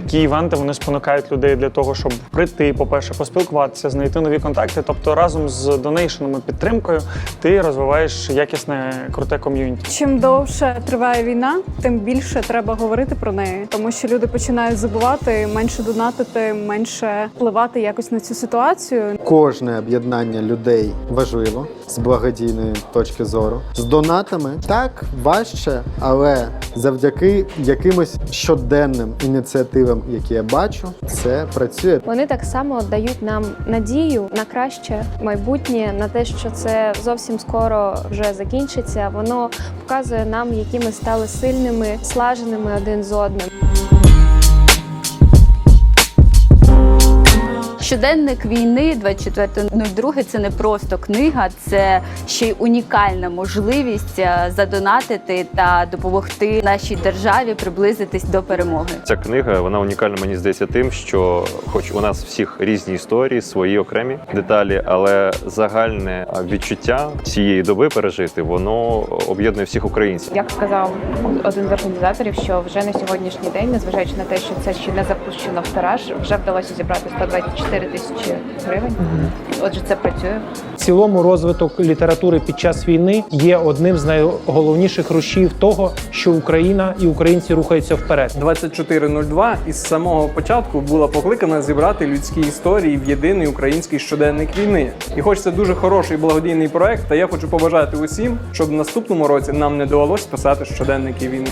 такі івенти вони спонукають людей для того, щоб прийти, по-перше, поспілкуватися, знайти нові контакти. Тобто разом з донейшеном підтримкою ти розвиваєш якісне круте ком'юніті. Чим довше триває війна, тим більше треба говорити про неї, тому що люди починають забувати менше донатити, менше впливати якось на цю ситуацію. Кожне об'єднання людей важливо з благодійної точки зору. З донатами так важче, але завдяки якимось щоденним ініціативам, які я бачу, це працює. Вони так само дають нам надію на краще майбутнє, на те, що це зовсім скоро вже закінчиться. Воно показує нам, які ми стали сильними, слаженими один з одним. Щоденник війни 24.02 – це не просто книга, це ще й унікальна можливість е, задонатити та допомогти нашій державі приблизитись до перемоги. Ця книга вона унікальна, мені здається, тим, що, хоч у нас всіх різні історії, свої окремі деталі, але загальне відчуття цієї доби пережити, воно об'єднує всіх українців. Як сказав один з організаторів, що вже на сьогоднішній день, незважаючи на те, що це ще не запущено в тираж, вже вдалося зібрати 124 тисячі гривень. Отже, це працює. В цілому розвиток літератури під час війни є одним з найголовніших рушіїв того, що Україна і українці рухаються вперед. 2402 із самого початку була покликана зібрати людські історії в єдиний український щоденник війни. І хоч це дуже хороший благодійний проект, та я хочу побажати усім, щоб в наступному році нам не довелось писати щоденники війни.